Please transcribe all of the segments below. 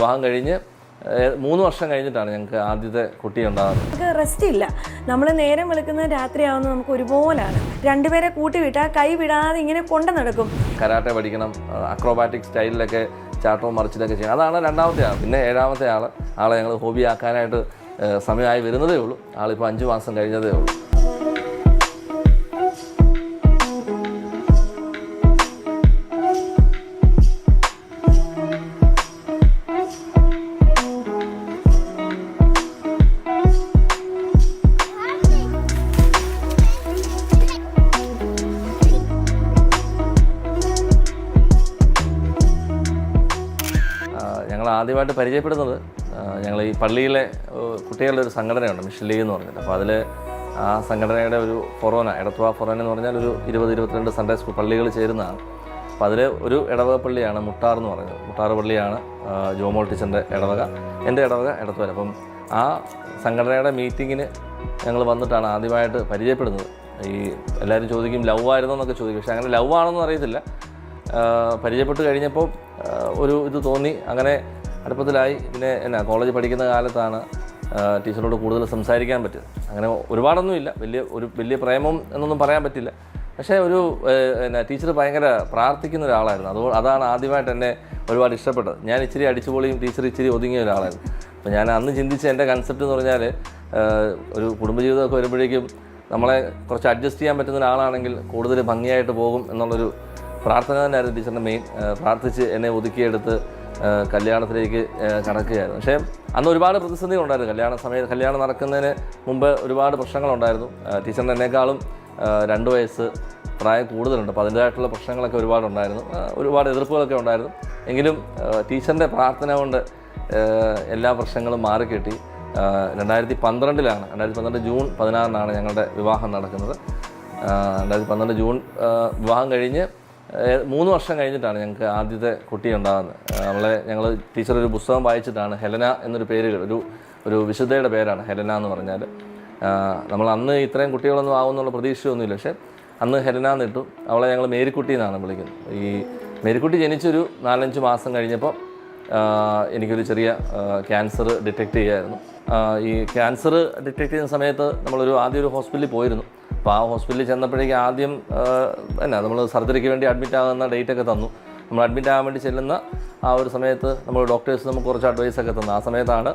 വിവാഹം കഴിഞ്ഞ് മൂന്ന് വർഷം കഴിഞ്ഞിട്ടാണ് ഞങ്ങൾക്ക് ആദ്യത്തെ കുട്ടി ഉണ്ടാകുന്നത്. നമുക്ക് റെസ്റ്റ് ഇല്ല. നമ്മൾ നേരം വെളുക്കുന്നത് രാത്രിയാവുന്നത് നമുക്ക് ഒരുപോലാണ്. രണ്ടുപേരെ കൂട്ടി വിട്ടാൽ കൈ വിടാതെ ഇങ്ങനെ കൊണ്ടു നടക്കും. കരാട്ടെ പഠിക്കണം അക്രോബാറ്റിക് സ്റ്റൈലിലൊക്കെ ചാട്ടവും മറിച്ചിലൊക്കെ ചെയ്യണം. അതാണ് രണ്ടാമത്തെ ആൾ പിന്നെ ഏഴാമത്തെ ആൾ ആളെ ഞങ്ങൾ ഹോബി ആക്കാനായിട്ട് സമയമായി വരുന്നതേ ഉള്ളൂ. ആളിപ്പോൾ അഞ്ച് മാസം കഴിഞ്ഞതേ ഉള്ളൂ. ആദ്യമായിട്ട് പരിചയപ്പെടുന്നത് ഞങ്ങൾ ഈ പള്ളിയിലെ കുട്ടികളുടെ ഒരു സംഘടനയുണ്ട് മിഷൻ ലീഗ് എന്ന് പറഞ്ഞിട്ട്. അപ്പോൾ അതിൽ ആ സംഘടനയുടെ ഒരു ഫൊറോന എടത്വ ഫൊറോന എന്ന് പറഞ്ഞാൽ ഒരു ഇരുപത് ഇരുപത്തിരണ്ട് സൺഡേ സ്കൂൾ പള്ളികൾ ചേരുന്നതാണ്. അപ്പോൾ അതിൽ ഒരു ഇടവക പള്ളിയാണ് മുട്ടാർ എന്ന് പറഞ്ഞത് മുട്ടാർ പള്ളിയാണ് ജോമോൾ ടീച്ചറിന്റെ ഇടവക എന്റെ ഇടവക എടത്വര അപ്പം ആ സംഘടനയുടെ മീറ്റിങ്ങിന് ഞങ്ങൾ വന്നിട്ടാണ് ആദ്യമായിട്ട് പരിചയപ്പെടുന്നത്. ഈ എല്ലാവരും ചോദിക്കും ലവ് ആയിരുന്നു? എന്നൊക്കെ ചോദിക്കും. പക്ഷേ അങ്ങനെ ലവ് ആണെന്ന് അറിയത്തില്ല. പരിചയപ്പെട്ട് കഴിഞ്ഞപ്പോൾ ഒരു ഇത് തോന്നി. അങ്ങനെ അടുപ്പത്തിലായി. പിന്നെ എന്നാ കോളേജ് പഠിക്കുന്ന കാലത്താണ് ടീച്ചറോട് കൂടുതൽ സംസാരിക്കാൻ പറ്റിയത്. അങ്ങനെ ഒരുപാടൊന്നുമില്ല. വലിയ ഒരു വലിയ പ്രേമം എന്നൊന്നും പറയാൻ പറ്റില്ല. പക്ഷേ ഒരു എന്നാ ടീച്ചർ ഭയങ്കര പ്രാർത്ഥിക്കുന്ന ഒരാളായിരുന്നു. അത് അതാണ് ആദ്യമായിട്ട് എന്നെ ഒരുപാട് ഇഷ്ടപ്പെട്ടത്. ഞാൻ ഇച്ചിരി അടിച്ചുപൊളിയും ടീച്ചർ ഇച്ചിരി ഒതുങ്ങിയ ഒരാളായിരുന്നു. അപ്പോൾ ഞാൻ അന്ന് ചിന്തിച്ച എന്റെ കൺസെപ്റ്റ് എന്ന് പറഞ്ഞാൽ ഒരു കുടുംബജീവിതമൊക്കെ വരുമ്പോഴേക്കും നമ്മളെ കുറച്ച് അഡ്ജസ്റ്റ് ചെയ്യാൻ പറ്റുന്ന ഒരാളാണെങ്കിൽ കൂടുതൽ ഭംഗിയായിട്ട് പോകും എന്നുള്ളൊരു പ്രാർത്ഥന തന്നെയായിരുന്നു ടീച്ചറിന്റെ മെയിൻ പ്രാർത്ഥിച്ച് എന്നെ ഒതുക്കിയെടുത്ത് കല്യാണത്തിലേക്ക് കടക്കുകയായിരുന്നു. പക്ഷേ അന്ന് ഒരുപാട് പ്രതിസന്ധികളുണ്ടായിരുന്നു കല്യാണ സമയത്ത് കല്യാണം നടക്കുന്നതിന് മുമ്പ് ഒരുപാട് പ്രശ്നങ്ങളുണ്ടായിരുന്നു. ടീച്ചർ എന്നെക്കാളും രണ്ട് വയസ്സ് പ്രായം കൂടുതലുണ്ട്. അപ്പോൾ അതിന്റേതായിട്ടുള്ള പ്രശ്നങ്ങളൊക്കെ ഒരുപാടുണ്ടായിരുന്നു ഒരുപാട് എതിർപ്പുകളൊക്കെ ഉണ്ടായിരുന്നു. എങ്കിലും ടീച്ചറിന്റെ പ്രാർത്ഥന കൊണ്ട് എല്ലാ പ്രശ്നങ്ങളും മാറിക്കിട്ടി. രണ്ടായിരത്തി പന്ത്രണ്ടിലാണ് രണ്ടായിരത്തി പന്ത്രണ്ട് ജൂൺ പതിനാറിനാണ് ഞങ്ങളുടെ വിവാഹം നടക്കുന്നത്. രണ്ടായിരത്തി പന്ത്രണ്ട് ജൂൺ വിവാഹം കഴിഞ്ഞ് മൂന്ന് വർഷം കഴിഞ്ഞിട്ടാണ് ഞങ്ങൾക്ക് ആദ്യത്തെ കുട്ടി ഉണ്ടാകുന്നത്. നമ്മളെ ഞങ്ങൾ ടീച്ചർ ഒരു പുസ്തകം വായിച്ചിട്ടാണ് ഹെലന എന്നൊരു പേര് ഒരു ഒരു വിശുദ്ധയുടെ പേരാണ് ഹെലന എന്ന് പറഞ്ഞാൽ നമ്മൾ അന്ന് ഇത്രയും കുട്ടികളൊന്നും ആവുമെന്നുള്ള പ്രതീക്ഷയൊന്നുമില്ല. പക്ഷേ അന്ന് ഹെലന എന്നിട്ടു അവളെ ഞങ്ങൾ മേരിക്കുട്ടി എന്നാണ് വിളിക്കുന്നത്. ഈ മേരിക്കുട്ടി ജനിച്ചൊരു നാലഞ്ച് മാസം കഴിഞ്ഞപ്പോൾ എനിക്കൊരു ചെറിയ ക്യാൻസർ ഡിറ്റക്റ്റ് ചെയ്യായിരുന്നു. ഈ ക്യാൻസർ ഡിറ്റക്ട് ചെയ്യുന്ന സമയത്ത് നമ്മളൊരു ആദ്യ ഒരു ഹോസ്പിറ്റലിൽ പോയിരുന്നു. അപ്പോൾ ആ ഹോസ്പിറ്റലിൽ ചെന്നപ്പോഴേക്കും ആദ്യം എന്നാ നമ്മൾ സർജറിക്ക് വേണ്ടി അഡ്മിറ്റ് ആകുന്ന ഡേറ്റ് ഒക്കെ തന്നു. നമ്മൾ അഡ്മിറ്റ് ആകാൻ വേണ്ടി ചെല്ലുന്ന ആ ഒരു സമയത്ത് നമ്മൾ ഡോക്ടേഴ്സ് നമുക്ക് കുറച്ച് അഡ്വൈസ് ഒക്കെ തന്നു. ആ സമയത്താണ്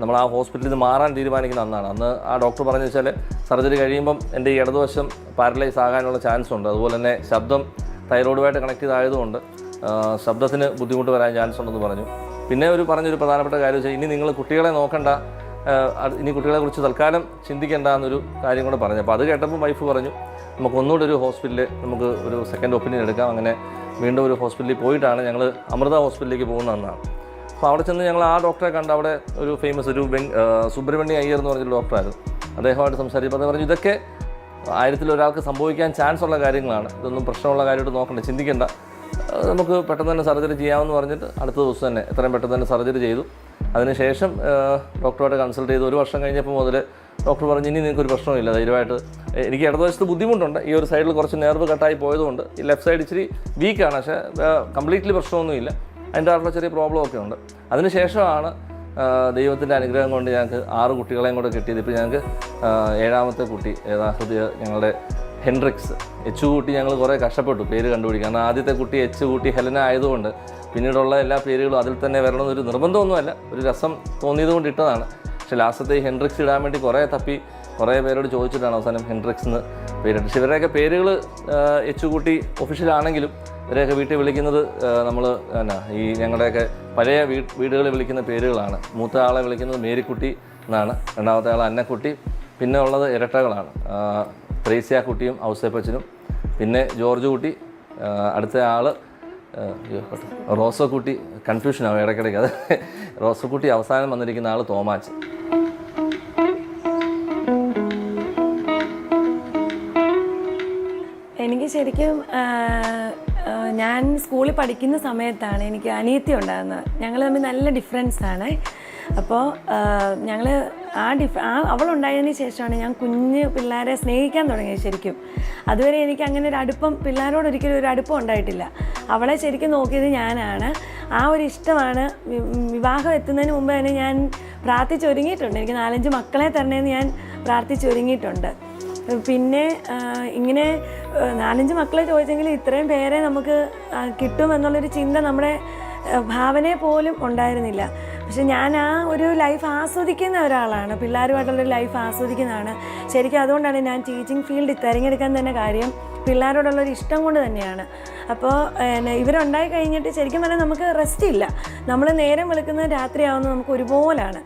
നമ്മൾ ആ ഹോസ്പിറ്റലിൽ നിന്ന് മാറാൻ തീരുമാനിക്കുന്ന അന്നാണ്. അന്ന് ആ ഡോക്ടർ പറഞ്ഞു വെച്ചാൽ സർജറി കഴിയുമ്പം എന്റെ ഈ ഇടതുവശം പാരലൈസ് ആകാനുള്ള ചാൻസ് ഉണ്ട്. അതുപോലെ തന്നെ ശബ്ദം തൈറോയിഡുമായിട്ട് കണക്ട് ചെയ്തായതുകൊണ്ട് ശബ്ദത്തിന് ബുദ്ധിമുട്ട് വരാൻ ചാൻസ് ഉണ്ടെന്ന് പറഞ്ഞു. പിന്നെ ഒരു പറഞ്ഞൊരു പ്രധാനപ്പെട്ട കാര്യം വെച്ചാൽ ഇനി നിങ്ങൾ കുട്ടികളെ നോക്കണ്ട. ഇനി കുട്ടികളെ കുറിച്ച് തൽക്കാലം ചിന്തിക്കേണ്ട എന്നൊരു കാര്യം കൂടെ പറഞ്ഞു. അപ്പോൾ അത് കേട്ടപ്പോൾ വൈഫ് പറഞ്ഞു നമുക്ക് ഒന്നുകൂടെ ഒരു ഹോസ്പിറ്റലിൽ നമുക്ക് ഒരു സെക്കൻഡ് ഒപ്പീനിയൻ എടുക്കാം. അങ്ങനെ വീണ്ടും ഒരു ഹോസ്പിറ്റലിൽ പോയിട്ടാണ് ഞങ്ങൾ അമൃത ഹോസ്പിറ്റലിലേക്ക് പോകുന്നതെന്നാണ് അപ്പോൾ അവിടെ ചെന്ന് ഞങ്ങൾ ആ ഡോക്ടറെ കണ്ട് അവിടെ ഒരു ഫേമസ് ഒരു ബെൻ സുബ്രഹ്മണ്യ അയ്യർ എന്ന് പറഞ്ഞൊരു ഡോക്ടറായിരുന്നു അദ്ദേഹമായിട്ട് സംസാരിച്ചപ്പോൾ അദ്ദേഹം പറഞ്ഞു ഇതൊക്കെ ആയിരത്തിൽ ഒരാൾക്ക് സംഭവിക്കാൻ ചാൻസ് ഉള്ള കാര്യങ്ങളാണ്. ഇതൊന്നും പ്രശ്നമുള്ള കാര്യമായിട്ട് നോക്കണ്ട ചിന്തിക്കേണ്ട. നമുക്ക് പെട്ടെന്ന് തന്നെ സർജറി ചെയ്യാമെന്ന് പറഞ്ഞിട്ട് അടുത്ത ദിവസം തന്നെ എത്രയും പെട്ടെന്ന് തന്നെ സർജറി ചെയ്തു. അതിനുശേഷം ഡോക്ടറുമായിട്ട് കൺസൾട്ട് ചെയ്ത് ഒരു വർഷം കഴിഞ്ഞപ്പോൾ മുതൽ ഡോക്ടർ പറഞ്ഞു ഇനി നിങ്ങൾക്ക് ഒരു പ്രശ്നമില്ല ധൈര്യമായിട്ട്. എനിക്ക് ഇടതുവശത്ത് ബുദ്ധിമുട്ടുണ്ട്. ഈ ഒരു സൈഡിൽ കുറച്ച് നേർവ് കട്ടായി പോയതുകൊണ്ട് ഈ ലെഫ്റ്റ് സൈഡ് ഇച്ചിരി വീക്കാണ് പക്ഷേ കംപ്ലീറ്റ്ലി പ്രശ്നമൊന്നുമില്ല. അതിന്റെ ആയിട്ടുള്ള ചെറിയ പ്രോബ്ലം ഒക്കെ ഉണ്ട്. അതിനുശേഷമാണ് ദൈവത്തിന്റെ അനുഗ്രഹം കൊണ്ട് ഞങ്ങൾക്ക് ആറ് കുട്ടികളെയും കൂടെ കിട്ടിയത്. ഇപ്പോൾ ഞങ്ങൾക്ക് ഏഴാമത്തെ കുട്ടി യഥാഹൃദയ ഞങ്ങളുടെ ഹെൻഡ്രിക്സ് എച്ച് കൂട്ടി ഞങ്ങൾ കുറേ കഷ്ടപ്പെട്ടു. പേര് കണ്ടുപിടിക്കാൻ. കാരണം ആദ്യത്തെ കുട്ടി എച്ച് കൂട്ടി ഹെലന ആയതുകൊണ്ട് പിന്നീടുള്ള എല്ലാ പേരുകളും അതിൽ തന്നെ വരണമെന്നൊരു നിർബന്ധമൊന്നുമല്ല. ഒരു രസം തോന്നിയത് കൊണ്ട് ഇട്ടതാണ് പക്ഷേ ലാസ്റ്റത്തെ ഈ ഹെൻഡ്രിക്സ് ഇടാൻ വേണ്ടി കുറേ തപ്പി കുറേ പേരോട് ചോദിച്ചിട്ടാണ് അവസാനം ഹെൻഡ്രിക്സ് എന്ന് പേരിട്ട് പക്ഷേ ഇവരുടെയൊക്കെ പേരുകൾ എച്ച് കൂട്ടി ഒഫീഷ്യലാണെങ്കിലും ഇവരെയൊക്കെ വീട്ടിൽ വിളിക്കുന്നത് നമ്മൾ എന്നാ ഈ ഞങ്ങളുടെയൊക്കെ പഴയ വീ വീടുകളിൽ വിളിക്കുന്ന പേരുകളാണ്. മൂത്ത ആളെ വിളിക്കുന്നത് മേരിക്കുട്ടി എന്നാണ്. രണ്ടാമത്തെ ആൾ അന്നക്കുട്ടി. പിന്നെ ഉള്ളത് ഇരട്ടകളാണ്. ത്രേസ്യ കുട്ടിയും ഔസേപ്പച്ചനും പിന്നെ ജോർജ് കുട്ടി അടുത്ത ആൾ റോസക്കുട്ടി കൺഫ്യൂഷനാവും ഇടയ്ക്കിടയ്ക്ക്. അത് റോസക്കുട്ടി അവസാനം വന്നിരിക്കുന്ന ആൾ തോമാച്ച്. എനിക്ക് ശരിക്കും ഞാൻ സ്കൂളിൽ പഠിക്കുന്ന സമയത്താണ് എനിക്ക് അനിയത്തി ഉണ്ടാകുന്നത് ഞങ്ങൾ തമ്മിൽ നല്ല ഡിഫറൻസ് ആണ്. അപ്പോൾ ഞങ്ങൾ ആ ഡിഫ് ആ അവളുണ്ടായതിന് ശേഷമാണ് ഞാൻ കുഞ്ഞ് പിള്ളേരെ സ്നേഹിക്കാൻ തുടങ്ങിയത് ശരിക്കും. അതുവരെ എനിക്ക് അങ്ങനെ ഒരു അടുപ്പം പിള്ളേരോട് ഒരിക്കലും ഒരു അടുപ്പം ഉണ്ടായിട്ടില്ല. അവളെ ശരിക്കും നോക്കിയത് ഞാനാണ്. ആ ഒരു ഇഷ്ടമാണ് വിവാഹം എത്തുന്നതിന് മുമ്പ് തന്നെ ഞാൻ പ്രാർത്ഥിച്ചൊരുങ്ങിയിട്ടുണ്ട്. എനിക്ക് നാലഞ്ച് മക്കളെ തരണേന്ന് ഞാൻ പ്രാർത്ഥിച്ചൊരുങ്ങിയിട്ടുണ്ട്. പിന്നെ ഇങ്ങനെ നാലഞ്ച് മക്കളെ ചോദിച്ചെങ്കിൽ ഇത്രയും പേരെ നമുക്ക് കിട്ടുമെന്നുള്ളൊരു ചിന്ത നമ്മുടെ ഭാവനയെ പോലും ഉണ്ടായിരുന്നില്ല. പക്ഷെ ഞാൻ ആ ഒരു ലൈഫ് ആസ്വദിക്കുന്ന ഒരാളാണ്. പിള്ളേരുമായിട്ടുള്ളൊരു ലൈഫ് ആസ്വദിക്കുന്നതാണ്. ശരിക്കും അതുകൊണ്ടാണ് ഞാൻ ടീച്ചിങ് ഫീൽഡ് തിരഞ്ഞെടുക്കാൻ തന്നെ കാര്യം പിള്ളേരോടുള്ളൊരു ഇഷ്ടം കൊണ്ട് തന്നെയാണ്. അപ്പോൾ ഇവരുണ്ടായി കഴിഞ്ഞിട്ട് ശരിക്കും പറഞ്ഞാൽ നമുക്ക് റെസ്റ്റ് ഇല്ല. നമ്മൾ നേരം വിളിക്കുന്നത് രാത്രിയാവുന്നത് നമുക്ക് ഒരുപോലാണ്.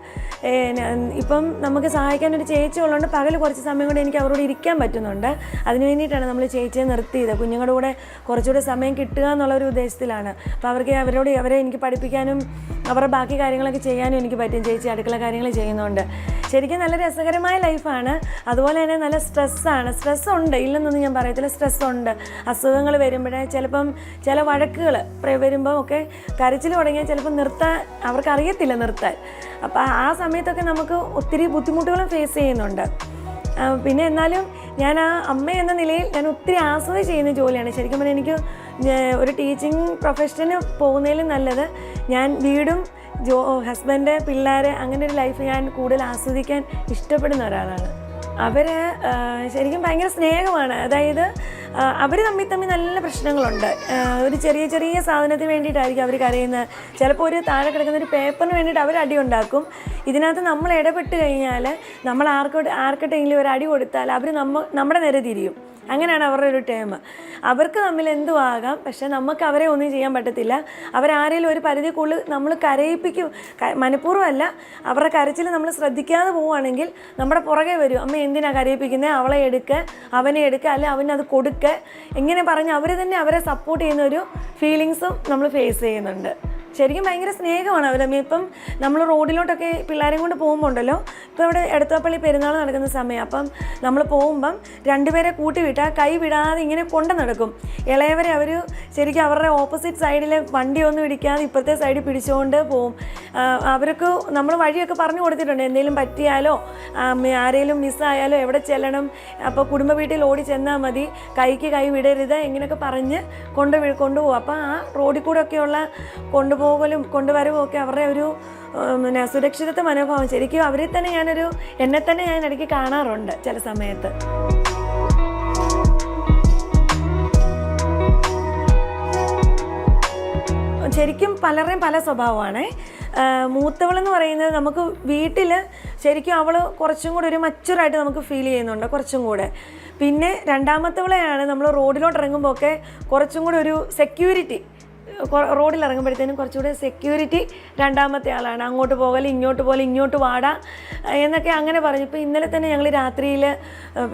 ഇപ്പം നമുക്ക് സഹായിക്കാൻ ഒരു ചേച്ചി ഉള്ളതുകൊണ്ട് പകൽ കുറച്ച് സമയം കൊണ്ട് എനിക്ക് അവരോട് ഇരിക്കാൻ പറ്റുന്നുണ്ട്. അതിന് വേണ്ടിയിട്ടാണ് നമ്മൾ ചേച്ചിയെ നിർത്തിയത്. കുഞ്ഞുങ്ങളുടെ കൂടെ കുറച്ചുകൂടെ സമയം കിട്ടുക എന്നുള്ള ഒരു ഉദ്ദേശത്തിലാണ്. അപ്പോൾ അവർക്ക് അവരോട് അവരെ എനിക്ക് പഠിപ്പിക്കാനും അവരുടെ ബാക്കി കാര്യങ്ങളൊക്കെ ചെയ്യാനും എനിക്ക് പറ്റും. ചേച്ചി അടുക്കള കാര്യങ്ങൾ ചെയ്യുന്നുണ്ട്. ശരിക്കും നല്ല രസകരമായ ലൈഫാണ്. അതുപോലെ തന്നെ നല്ല സ്ട്രെസ്സാണ് സ്ട്രെസ് ഉണ്ട്. ഇല്ലെന്നൊന്നും ഞാൻ പറയത്തില്ല. സ്ട്രെസ് ഉണ്ട്. അസുഖങ്ങൾ വരുമ്പോഴേ ചിലപ്പം ചില വഴക്കുകൾ വരുമ്പം ഒക്കെ കരച്ചിൽ തുടങ്ങിയാൽ ചിലപ്പോൾ നിർത്താൻ അവർക്കറിയത്തില്ല നിർത്താൻ. അപ്പോൾ ആ സമയത്തൊക്കെ നമുക്ക് ഒത്തിരി ബുദ്ധിമുട്ടുകളും ഫേസ് ചെയ്യുന്നുണ്ട്. പിന്നെ എന്നാലും ഞാൻ ആ അമ്മ എന്ന നിലയിൽ ഞാൻ ഒത്തിരി ആസ്വദിച്ച് ചെയ്യുന്ന ജോലിയാണ്. ശരിക്കും പറഞ്ഞാൽ എനിക്ക് ഒരു ടീച്ചിങ് പ്രൊഫഷന് പോകുന്നതിലും നല്ലത് ഞാൻ വീടും ജോ ഹസ്ബൻഡ് പിള്ളേർ അങ്ങനെ ഒരു ലൈഫ് ഞാൻ കൂടുതൽ ആസ്വദിക്കാൻ ഇഷ്ടപ്പെടുന്ന ഒരാളാണ്. അവർ ശരിക്കും ഭയങ്കര സ്നേഹമാണ്. അതായത് അവർ തമ്മിൽ തമ്മിൽ നല്ല പ്രശ്നങ്ങളുണ്ട്. ഒരു ചെറിയ ചെറിയ സാധനത്തിന് വേണ്ടിയിട്ടായിരിക്കും അവർ കരയുന്നത്. ചിലപ്പോൾ ഒരു താഴെ കിടക്കുന്ന ഒരു പേപ്പറിന് വേണ്ടിയിട്ട് അവർ അടി ഉണ്ടാക്കും. ഇതിനകത്ത് നമ്മൾ ഇടപെട്ട് കഴിഞ്ഞാൽ നമ്മൾ ആർക്കോട്ട് ആർക്കട്ടെങ്കിലും ഒരു അടി കൊടുത്താൽ അവർ നമ്മ നമ്മുടെ നേരെ തിരിയും. അങ്ങനെയാണ് അവരുടെ ഒരു ടേം അവർക്ക് തമ്മിൽ എന്തും ആകാം പക്ഷെ നമുക്ക് അവരെ ഒന്നും ചെയ്യാൻ പറ്റത്തില്ല. അവരാരെങ്കിലും ഒരു പരിധി കൂടുതൽ നമ്മൾ കരയിപ്പിക്കും. മനഃപൂർവമല്ല. അവരുടെ കരച്ചിൽ നമ്മൾ ശ്രദ്ധിക്കാതെ പോവുകയാണെങ്കിൽ നമ്മുടെ പുറകെ വരും. അമ്മ എന്തിനാണ് കരയിപ്പിക്കുന്നത് അവളെ എടുക്കുക അവനെ എടുക്കുക അല്ലെ അവനത് കൊടുക്കുക ഇങ്ങനെ പറഞ്ഞ് അവർ തന്നെ അവരെ സപ്പോർട്ട് ചെയ്യുന്ന ഒരു ഫീലിങ്സും നമ്മൾ ഫേസ് ചെയ്യുന്നുണ്ട്. ശരിക്കും ഭയങ്കര സ്നേഹമാണ് അവർ തമ്മിൽ ഇപ്പം നമ്മൾ റോഡിലോട്ടൊക്കെ പിള്ളേരെയും കൊണ്ട് പോകുമ്പോൾ ഉണ്ടല്ലോ ഇപ്പോൾ ഇവിടെ എടത്വപ്പള്ളി പെരുന്നാൾ നടക്കുന്ന സമയം അപ്പം നമ്മൾ പോകുമ്പം രണ്ടുപേരെ കൂട്ടി വിട്ടാൽ കൈ വിടാതെ ഇങ്ങനെ കൊണ്ടു നടക്കും. ഇളയവരെ അവർ ശരിക്കും അവരുടെ ഓപ്പോസിറ്റ് സൈഡിലെ വണ്ടിയൊന്നും ഇടിക്കാതെ ഇപ്പുറത്തെ സൈഡിൽ പിടിച്ചുകൊണ്ട് പോവും. അവർക്ക് നമ്മൾ വഴിയൊക്കെ പറഞ്ഞു കൊടുത്തിട്ടുണ്ട് എന്തെങ്കിലും പറ്റിയാലോ ആരെങ്കിലും മിസ്സായാലോ എവിടെ ചെല്ലണം അപ്പോൾ കുടുംബ വീട്ടിൽ ഓടി ചെന്നാൽ മതി കൈക്ക് കൈ വിടരുത് ഇങ്ങനെയൊക്കെ പറഞ്ഞ് കൊണ്ട് കൊണ്ടുപോകും അപ്പോൾ ആ റോഡിൽ കൂടെ ഒക്കെയുള്ള കൊണ്ടുപോകലും കൊണ്ടുവരവും ഒക്കെ അവരുടെ ഒരു പിന്നെ സുരക്ഷിതത്വ മനോഭാവം ശരിക്കും അവരെ തന്നെ ഞാനൊരു എന്നെ തന്നെ ഞാൻ ഇടയ്ക്ക് കാണാറുണ്ട് ചില സമയത്ത്. ശരിക്കും പലരുടെയും പല സ്വഭാവമാണ്. മൂത്തവളെന്ന് പറയുന്നത് നമുക്ക് വീട്ടിൽ ശരിക്കും അവൾ കുറച്ചും കൂടെ ഒരു മച്ചുറായിട്ട് നമുക്ക് ഫീൽ ചെയ്യുന്നുണ്ട് കുറച്ചും കൂടെ. പിന്നെ രണ്ടാമത്തവളെയാണ് നമ്മൾ റോഡിലോട്ട് ഇറങ്ങുമ്പോൾ ഒക്കെ കുറച്ചും കൂടെ ഒരു സെക്യൂരിറ്റി റോഡിൽ ഇറങ്ങുമ്പോഴത്തേനും കുറച്ചുകൂടെ സെക്യൂരിറ്റി രണ്ടാമത്തെ ആളാണ്. അങ്ങോട്ട് പോകൽ ഇങ്ങോട്ട് പോലെ ഇങ്ങോട്ട് വാടാ എന്നൊക്കെ അങ്ങനെ പറഞ്ഞു. ഇപ്പോൾ ഇന്നലെ തന്നെ ഞങ്ങൾ രാത്രിയിൽ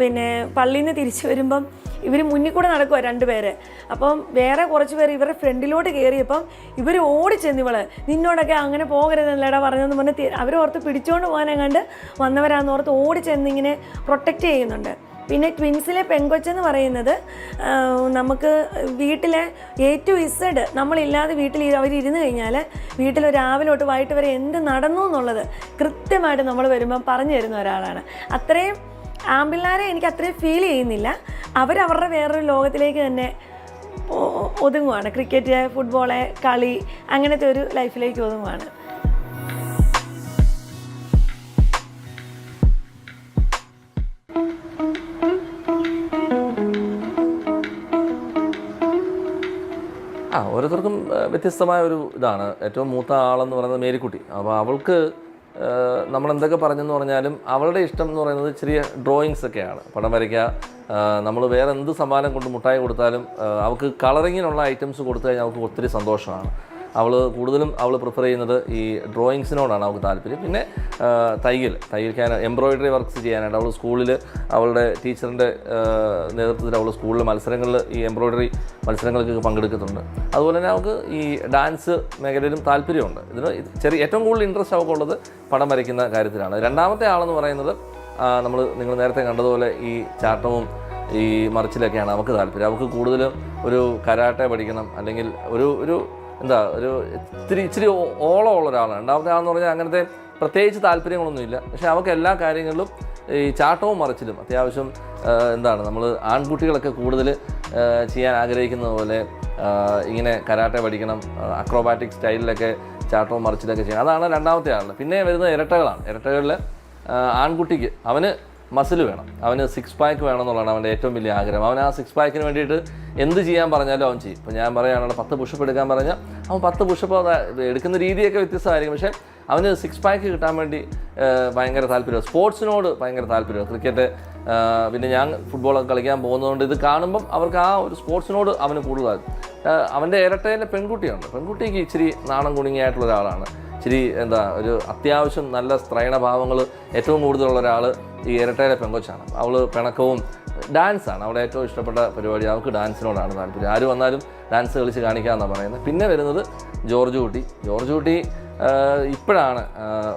പിന്നെ പള്ളിയിൽ നിന്ന് തിരിച്ചു വരുമ്പം ഇവർ മുന്നിൽ കൂടെ നടക്കുക രണ്ടുപേര് അപ്പം വേറെ കുറച്ച് പേര് ഇവരുടെ ഫ്രണ്ടിലോട്ട് കയറിയപ്പം ഇവർ ഓടിച്ചെന്ന് ഇവൾ. നിന്നോടൊക്കെ അങ്ങനെ പോകരുതെന്നല്ലടാ പറഞ്ഞതെന്ന് പറഞ്ഞ് അവരോർത്ത് പിടിച്ചുകൊണ്ട് പോകാനെങ്ങാണ്ട് വന്നവരാന്ന് ഓർത്ത് ഓടിച്ചെന്ന് ഇങ്ങനെ പ്രൊട്ടക്റ്റ് ചെയ്യുന്നുണ്ട്. പിന്നെ ട്വിൻസിലെ പെങ്കൊച്ചെന്ന് പറയുന്നത് നമുക്ക് വീട്ടിലെ എ ടു ഇസഡ് നമ്മളില്ലാതെ വീട്ടിൽ അവർ ഇരുന്ന് കഴിഞ്ഞാൽ വീട്ടിൽ രാവിലെ തൊട്ട് വൈകിട്ട് വരെ എന്ത് നടന്നു എന്നുള്ളത് കൃത്യമായിട്ട് നമ്മൾ വരുമ്പം പറഞ്ഞു തരുന്ന ഒരാളാണ്. അത്രയും ആമ്പിള്ളാരെ എനിക്ക് അത്രയും ഫീൽ ചെയ്യുന്നില്ല. അവരവരുടെ വേറൊരു ലോകത്തിലേക്ക് തന്നെ ഒതുങ്ങുവാണ്. ക്രിക്കറ്റ് ഫുട്ബോൾ കളി അങ്ങനത്തെ ഒരു ലൈഫിലേക്ക് ഒതുങ്ങുവാണ്. ഓരോരുത്തർക്കും വ്യത്യസ്തമായ ഒരു ഇതാണ്. ഏറ്റവും മൂത്ത ആളെന്ന് പറയുന്നത് മേരിക്കുട്ടി. അപ്പോൾ അവൾക്ക് നമ്മൾ എന്തൊക്കെ പറഞ്ഞെന്ന് പറഞ്ഞാലും അവളുടെ ഇഷ്ടം എന്ന് പറയുന്നത് ചെറിയ ഡ്രോയിങ്സ് ഒക്കെയാണ്. പടം വരയ്ക്കുക നമ്മൾ വേറെ എന്ത് സമ്മാനം കൊണ്ട് മുട്ടായി കൊടുത്താലും അവൾക്ക് കളറിങ്ങിനുള്ള ഐറ്റംസ് കൊടുത്തു കഴിഞ്ഞാൽ അവൾക്ക് ഒത്തിരി സന്തോഷമാണ്. അവൾ കൂടുതലും അവൾ പ്രിഫർ ചെയ്യുന്നത് ഈ ഡ്രോയിങ്സിനോടാണ് അവൾക്ക് താല്പര്യം. പിന്നെ തയ്യൽ. തയ്യൽക്കാൻ എംബ്രോയിഡറി വർക്ക്സ് ചെയ്യാനായിട്ട് അവൾ സ്കൂളിൽ അവളുടെ ടീച്ചറിന്റെ നേതൃത്വത്തിൽ അവൾ സ്കൂളിൽ മത്സരങ്ങളിൽ ഈ എംബ്രോയിഡറി മത്സരങ്ങൾക്ക് പങ്കെടുക്കുന്നുണ്ട്. അതുപോലെ തന്നെ അവൾക്ക് ഈ ഡാൻസ് മേഖലയിലും താല്പര്യമുണ്ട്. ഇതിന് ഇത് ചെറിയ ഏറ്റവും കൂടുതൽ ഇൻട്രസ്റ്റ് അവൾക്കുള്ളത് പടം വരയ്ക്കുന്ന കാര്യത്തിലാണ്. രണ്ടാമത്തെ ആളെന്ന് പറയുന്നത് നമ്മൾ നിങ്ങൾ നേരത്തെ കണ്ടതുപോലെ ഈ ചാട്ടവും ഈ മറിച്ചിലൊക്കെയാണ് അവൾക്ക് താല്പര്യം. അവൾക്ക് കൂടുതലും ഒരു കരാട്ടെ പഠിക്കണം അല്ലെങ്കിൽ ഒരു ഒരു എന്താ ഒരു ഇത്തിരി ഇച്ചിരി ഓളമുള്ള ഒരാളാണ്. രണ്ടാമത്തെ ആളെന്ന് പറഞ്ഞാൽ അങ്ങനത്തെ പ്രത്യേകിച്ച് താല്പര്യങ്ങളൊന്നുമില്ല. പക്ഷേ അവൾക്ക് എല്ലാ കാര്യങ്ങളിലും ഈ ചാട്ടവും മറിച്ചിലും അത്യാവശ്യം എന്താണ് നമ്മൾ ആൺകുട്ടികളൊക്കെ കൂടുതൽ ചെയ്യാൻ ആഗ്രഹിക്കുന്നത് പോലെ ഇങ്ങനെ കരാട്ടെ പഠിക്കണം അക്രോബാറ്റിക് സ്റ്റൈലിലൊക്കെ ചാട്ടവും മറിച്ചിലൊക്കെ ചെയ്യണം. അതാണ് രണ്ടാമത്തെ ആളിൽ പിന്നെ വരുന്ന ഇരട്ടകളാണ്. ഇരട്ടകളിൽ ആൺകുട്ടിക്ക് അവന് മസിൽ വേണം. അവന് സിക്സ് പാക്ക് വേണം എന്നുള്ളതാണ് അവന്റെ ഏറ്റവും വലിയ ആഗ്രഹം. അവൻ ആ സിക്സ് പാക്കിന് വേണ്ടിയിട്ട് എന്ത് ചെയ്യാൻ പറഞ്ഞാലും അവൻ ചെയ്യും. ഇപ്പോൾ ഞാൻ പറയുകയാണെങ്കിൽ പത്ത് പുഷപ്പ് എടുക്കാൻ പറഞ്ഞാൽ അവൻ പത്ത് പുഷപ്പ് എടുക്കുന്ന രീതിയൊക്കെ വ്യത്യസ്തമായിരിക്കും പക്ഷേ അവന് സിക്സ് പാക്ക് കിട്ടാൻ വേണ്ടി ഭയങ്കര താല്പര്യമാണ്. സ്പോർട്സിനോട് ഭയങ്കര താല്പര്യമാണ്. ക്രിക്കറ്റ് പിന്നെ ഞാൻ ഫുട്ബോളൊക്കെ കളിക്കാൻ പോകുന്നതുകൊണ്ട് ഇത് കാണുമ്പം അവർക്ക് ആ ഒരു സ്പോർട്സിനോട് അവന് കൂടുതൽ ആ, അവന്റെ ഇരട്ടയിലെ പെൺകുട്ടിയുണ്ട്. പെൺകുട്ടിക്ക് ഇച്ചിരി നാണം കുണുങ്ങിയായിട്ടുള്ള ഒരാളാണ്. ഇച്ചിരി എന്താ ഒരു അത്യാവശ്യം നല്ല സ്ത്രൈണഭാവങ്ങൾ ഏറ്റവും കൂടുതലുള്ള ഒരാൾ ഈ ഇരട്ടയിലെ പെങ്കൊച്ചാണ്. അവൾ പിണക്കവും ഡാൻസാണ്. അവളെ ഏറ്റവും ഇഷ്ടപ്പെട്ട പരിപാടി അവൾക്ക് ഡാൻസിനോടാണ് താല്പര്യം. ആര് വന്നാലും ഡാൻസ് കളിച്ച് കാണിക്കാമെന്നാണ് പറയുന്നത്. പിന്നെ വരുന്നത് ജോർജ് കുട്ടി. ജോർജ് കുട്ടി ഇപ്പോഴാണ്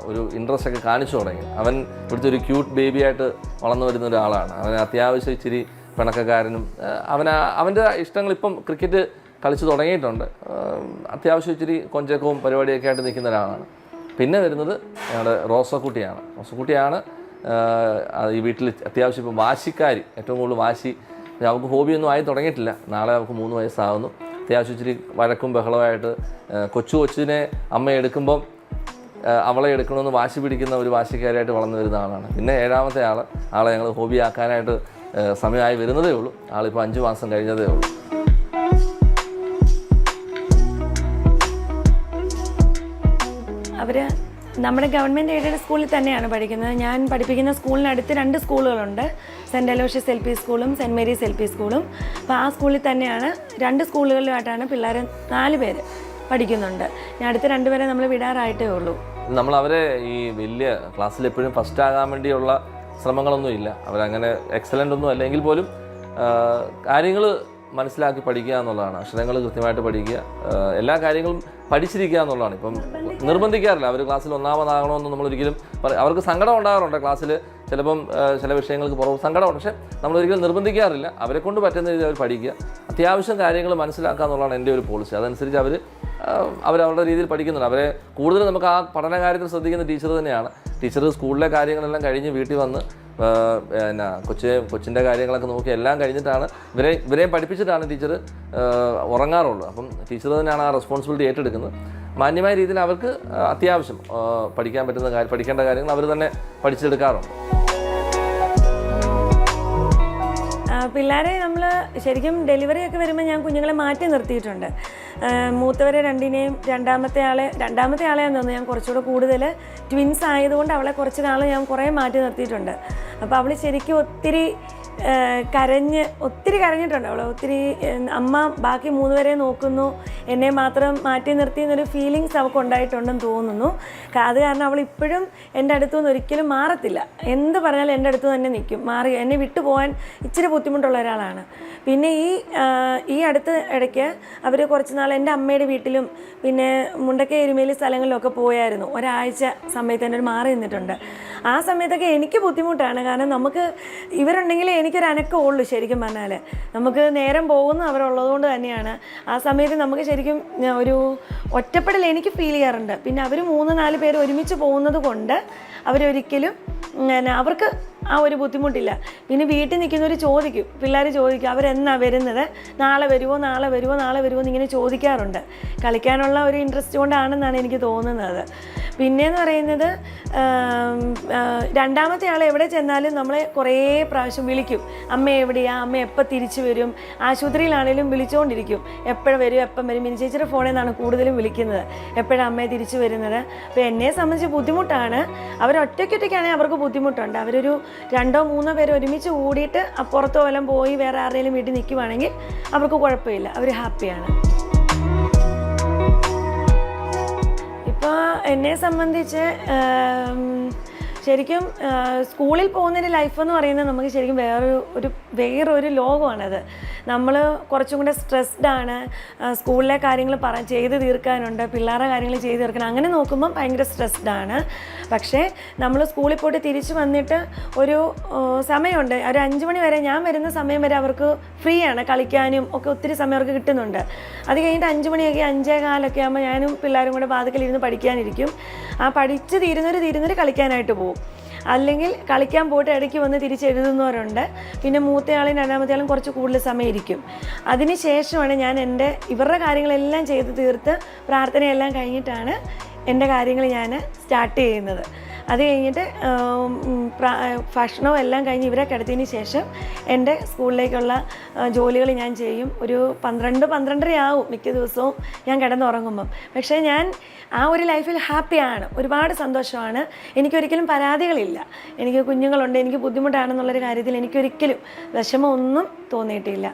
ഒരു ഇൻട്രസ്റ്റ് ഒക്കെ കാണിച്ചു തുടങ്ങിയത് അവൻ ഇവിടുത്തെ ഒരു ക്യൂട്ട് ബേബിയായിട്ട് വളർന്നു വരുന്ന ഒരാളാണ്. അവൻ അത്യാവശ്യം ഇച്ചിരി പിണക്കക്കാരനും അവൻ അവന്റെ ഇഷ്ടങ്ങൾ ഇപ്പം ക്രിക്കറ്റ് കളിച്ച് തുടങ്ങിയിട്ടുണ്ട്. അത്യാവശ്യം ഇച്ചിരി കൊഞ്ചക്കവും പരിപാടിയൊക്കെ ആയിട്ട് നിൽക്കുന്ന ഒരാളാണ്. പിന്നെ വരുന്നത് ഞങ്ങളുടെ റോസക്കുട്ടിയാണ്. റോസക്കുട്ടിയാണ് ഈ വീട്ടിൽ അത്യാവശ്യം ഇപ്പോൾ വാശിക്കാരി. ഏറ്റവും കൂടുതൽ വാശി. അവൾക്ക് ഹോബിയൊന്നും ആയി തുടങ്ങിയിട്ടില്ല. നാളെ അവൾക്ക് മൂന്ന് വയസ്സാകുന്നു അത്യാവശ്യം ഇച്ചിരി വഴക്കും ബഹളമായിട്ട് കൊച്ചു കൊച്ചിനെ അമ്മ എടുക്കുമ്പം അവളെ എടുക്കണമെന്ന് വാശി പിടിക്കുന്ന ഒരു വാശിക്കാരായിട്ട് വളർന്നു വരുന്ന ആളാണ്. പിന്നെ ഏഴാമത്തെ ആൾ ആളെ ഞങ്ങൾ ഹോബിയാക്കാനായിട്ട് സമയമായി വരുന്നതേ ഉള്ളൂ. ആളിപ്പോൾ അഞ്ച് മാസം കഴിഞ്ഞതേ ഉള്ളൂ. അവർ നമ്മുടെ ഗവൺമെന്റ് എയ്ഡഡ് സ്കൂളിൽ തന്നെയാണ് പഠിക്കുന്നത്. ഞാൻ പഠിപ്പിക്കുന്ന സ്കൂളിനടുത്ത് രണ്ട് സ്കൂളുകളുണ്ട്. സെന്റ് അലോഷ്യസ് എൽ പി സ്കൂളും സെന്റ് മേരീസ് എൽ പി സ്കൂളും. അപ്പോൾ ആ സ്കൂളിൽ തന്നെയാണ് രണ്ട് സ്കൂളുകളിലുമായിട്ടാണ് പിള്ളേർ നാല് പേര് പഠിക്കുന്നുണ്ട്. ഞാൻ അടുത്ത രണ്ടുപേരെ നമ്മൾ വിടാറായിട്ടേ ഉള്ളൂ. നമ്മൾ അവരെ ഈ വലിയ ക്ലാസ്സിൽ എപ്പോഴും ഫസ്റ്റ് ആകാൻ വേണ്ടിയുള്ള ശ്രമങ്ങളൊന്നും ഇല്ല. അവരങ്ങനെ എക്സലന്റ് ഒന്നും അല്ലെങ്കിൽ പോലും കാര്യങ്ങൾ മനസ്സിലാക്കി പഠിക്കുക എന്നുള്ളതാണ്. അക്ഷരങ്ങൾ കൃത്യമായിട്ട് പഠിക്കുക. എല്ലാ കാര്യങ്ങളും പഠിച്ചിരിക്കുക എന്നുള്ളതാണ്. ഇപ്പം നിർബന്ധിക്കാറില്ല. അവർ ക്ലാസ്സിൽ ഒന്നാമതാകണമെന്ന് നമ്മൾ ഒരിക്കലും അവർക്ക് സങ്കടം ഉണ്ടാകാറുണ്ട് ക്ലാസ്സിൽ ചിലപ്പം ചില വിഷയങ്ങൾക്ക് പുറവ് സങ്കടമുണ്ട് പക്ഷേ നമ്മൾ ഒരിക്കലും നിർബന്ധിക്കാറില്ല. അവരെ കൊണ്ട് പറ്റുന്ന രീതിയിൽ അവർ പഠിക്കുക. അത്യാവശ്യം കാര്യങ്ങൾ മനസ്സിലാക്കുക എന്നുള്ളതാണ് എന്റെ ഒരു പോളിസി അതനുസരിച്ച് അവർ അവരവരുടെ രീതിയിൽ പഠിക്കുന്നുണ്ട്. അവരെ കൂടുതൽ നമുക്ക് ആ പഠന കാര്യത്തിൽ ശ്രദ്ധിക്കുന്ന ടീച്ചർ തന്നെയാണ്. ടീച്ചർ സ്കൂളിലെ കാര്യങ്ങളെല്ലാം കഴിഞ്ഞ് വീട്ടിൽ വന്ന് ആ, പിന്നെ കൊച്ച് കൊച്ചിന്റെ കാര്യങ്ങളൊക്കെ നോക്കി എല്ലാം കഴിഞ്ഞിട്ടാണ് ഇവരെ ഇവരെയും പഠിപ്പിച്ചിട്ടാണ് ടീച്ചർ ഉറങ്ങാറുള്ളൂ അപ്പം ടീച്ചർ തന്നെയാണ് ആ റെസ്പോൺസിബിലിറ്റി ഏറ്റെടുക്കുന്നത്. മാന്യമായ രീതിയിൽ അവർക്ക് അത്യാവശ്യം പഠിക്കാൻ പറ്റുന്ന കാര്യം പഠിക്കേണ്ട കാര്യങ്ങൾ അവർ തന്നെ പഠിച്ചെടുക്കാറുണ്ട്. പിള്ളേരെ നമ്മൾ ശരിക്കും ഡെലിവറി ഒക്കെ വരുമ്പോൾ ഞാൻ കുഞ്ഞുങ്ങളെ മാറ്റി നിർത്തിയിട്ടുണ്ട്. മൂത്തവരെ രണ്ടിനെയും രണ്ടാമത്തെ ആളെ രണ്ടാമത്തെ ആളെയാന്ന് തോന്നുന്നു ഞാൻ കുറച്ചുകൂടെ കൂടുതൽ ട്വിൻസ് ആയതുകൊണ്ട് അവളെ കുറച്ച് നാൾ ഞാൻ കുറേ മാറ്റി നിർത്തിയിട്ടുണ്ട്. അപ്പോൾ അവൾ ശരിക്കും ഒത്തിരി കരഞ്ഞ് ഒത്തിരി കരഞ്ഞിട്ടുണ്ട് അവൾ ഒത്തിരി അമ്മ ബാക്കി മൂന്ന് പേരെ നോക്കുന്നു. എന്നെ മാത്രം മാറ്റി നിർത്തി എന്നൊരു ഫീലിങ്സ് അവൾക്ക് ഉണ്ടായിട്ടുണ്ടെന്ന് തോന്നുന്നു. അത് കാരണം അവൾ ഇപ്പോഴും എന്റെ അടുത്തു നിന്ന് ഒരിക്കലും മാറത്തില്ല. എന്ത് പറഞ്ഞാലും എന്റെ അടുത്ത് തന്നെ നിൽക്കും. മാറി എന്നെ വിട്ടു പോകാൻ ഇച്ചിരി ബുദ്ധിമുട്ടുള്ള ഒരാളാണ്. പിന്നെ ഈ ഈ അടുത്ത ഇടയ്ക്ക് അവർ കുറച്ച് നാൾ എന്റെ അമ്മയുടെ വീട്ടിലും പിന്നെ മുണ്ടക്ക എരുമേലി സ്ഥലങ്ങളിലൊക്കെ പോയായിരുന്നു. ഒരാഴ്ച സമയത്ത് തന്നെ മാറി നിന്നിട്ടുണ്ട്. ആ സമയത്തൊക്കെ എനിക്ക് ബുദ്ധിമുട്ടാണ്. കാരണം നമുക്ക് ഇവരുണ്ടെങ്കിൽ എനിക്കൊരു ഉള്ളൂ ശരിക്കും പറഞ്ഞാൽ നമുക്ക് നേരം പോകുന്ന അവരുള്ളതുകൊണ്ട് തന്നെയാണ്. ആ സമയത്ത് നമുക്ക് ശരിക്കും ഒരു ഒറ്റപ്പെടൽ എനിക്ക് ഫീൽ ചെയ്യാറുണ്ട്. പിന്നെ അവർ മൂന്ന് നാല് പേര് ഒരുമിച്ച് പോകുന്നത് കൊണ്ട് അവരൊരിക്കലും അവർക്ക് ആ ഒരു ബുദ്ധിമുട്ടില്ല. പിന്നെ വീട്ടിൽ നിൽക്കുന്നവർ ചോദിക്കും. പിള്ളേർ ചോദിക്കും അവരെന്നാ വരുന്നത്? നാളെ വരുമോ നാളെ വരുമോ നാളെ വരുമോ എന്ന് ഇങ്ങനെ ചോദിക്കാറുണ്ട്. കളിക്കാനുള്ള ഒരു ഇൻട്രസ്റ്റ് കൊണ്ടാണെന്നാണ് എനിക്ക് തോന്നുന്നത്. പിന്നെയെന്ന് പറയുന്നത് രണ്ടാമത്തെ ആൾ എവിടെ ചെന്നാലും നമ്മളെ കുറേ പ്രാവശ്യം വിളിക്കും. അമ്മ എവിടെയാ? അമ്മ എപ്പോൾ തിരിച്ചു വരും? ആശുപത്രിയിലാണേലും വിളിച്ചുകൊണ്ടിരിക്കും എപ്പോഴും വരും? എപ്പം വരും? മിനി ചേച്ചിയുടെ ഫോണിൽ നിന്നാണ് കൂടുതലും വിളിക്കുന്നത്. എപ്പോഴാണ് അമ്മയെ തിരിച്ചു വരുന്നത്? അപ്പോൾ എന്നെ സംബന്ധിച്ച് ബുദ്ധിമുട്ടാണ്. അവരൊറ്റയ്ക്കൊറ്റയ്ക്കാണെങ്കിൽ അവർക്ക് ബുദ്ധിമുട്ടുണ്ട്. അവരൊരു രണ്ടോ മൂന്നോ പേര് ഒരുമിച്ച് കൂടിയിട്ട് അപ്പുറത്തോ വല്ലതും പോയി വേറെ ആരുടെയും വീട്ടിൽ നിൽക്കുവാണെങ്കിൽ അവർക്ക് കുഴപ്പമില്ല. അവർ ഹാപ്പിയാണ്. ഇപ്പോൾ എന്നെ സംബന്ധിച്ച് ശരിക്കും സ്കൂളിൽ പോകുന്നതിന്റെ ലൈഫ് എന്ന് പറയുന്നത് നമുക്ക് ശരിക്കും വേറൊരു ഒരു വേറൊരു ലോകമാണത്. നമ്മൾ കുറച്ചും കൂടെ സ്ട്രെസ്ഡാണ് സ്കൂളിലെ കാര്യങ്ങൾ പറ ചെയ്ത് തീർക്കാനുണ്ട് പിള്ളേരുടെ കാര്യങ്ങൾ ചെയ്ത് തീർക്കണം അങ്ങനെ നോക്കുമ്പം ഭയങ്കര സ്ട്രെസ്ഡാണ് പക്ഷേ നമ്മൾ സ്കൂളിൽ പോയിട്ട് തിരിച്ചു വന്നിട്ട് ഒരു സമയമുണ്ട്. ഒരു അഞ്ച് മണി വരെ ഞാൻ വരുന്ന സമയം വരെ അവർക്ക് ഫ്രീ ആണ്. കളിക്കാനും ഒക്കെ ഒത്തിരി സമയം അവർക്ക് കിട്ടുന്നുണ്ട്. അത് കഴിഞ്ഞിട്ട് അഞ്ച് മണിയൊക്കെ അഞ്ചേ കാലൊക്കെ ആകുമ്പോൾ ഞാനും പിള്ളേരും കൂടെ പാതക്കലിരുന്ന് പഠിക്കാനിരിക്കും. ആ പഠിച്ച് തീരുന്നവർ തീരുന്നവർ കളിക്കാനായിട്ട് പോകും അല്ലെങ്കിൽ കളിക്കാൻ പോയിട്ട് ഇടയ്ക്ക് വന്ന് തിരിച്ചെഴുതുന്നവരുണ്ട്. പിന്നെ മൂത്തയാളും രണ്ടാമത്തെയാളും കുറച്ച് കൂടുതൽ സമയം ഇരിക്കും അതിന് ശേഷമാണ് ഞാൻ എന്റെ ഇവരുടെ കാര്യങ്ങളെല്ലാം ചെയ്ത് തീർത്ത് പ്രാർത്ഥനയെല്ലാം കഴിഞ്ഞിട്ടാണ് എന്റെ കാര്യങ്ങൾ ഞാൻ സ്റ്റാർട്ട് ചെയ്യുന്നത്. അത് കഴിഞ്ഞിട്ട് ഭക്ഷണവും എല്ലാം കഴിഞ്ഞ് ഇവരെ കിടത്തിയതിന് ശേഷം എന്റെ സ്കൂളിലേക്കുള്ള ജോലികൾ ഞാൻ ചെയ്യും. ഒരു പന്ത്രണ്ട് പന്ത്രണ്ടര ആവും മിക്ക ദിവസവും ഞാൻ കിടന്നുറങ്ങുമ്പം. പക്ഷേ ഞാൻ ആ ഒരു ലൈഫിൽ ഹാപ്പിയാണ്. ഒരുപാട് സന്തോഷമാണ്. എനിക്കൊരിക്കലും പരാതികളില്ല. എനിക്ക് കുഞ്ഞുങ്ങളുണ്ട് എനിക്ക് ബുദ്ധിമുട്ടാണെന്നുള്ളൊരു കാര്യത്തിൽ എനിക്കൊരിക്കലും വിഷമമൊന്നും തോന്നിയിട്ടില്ല.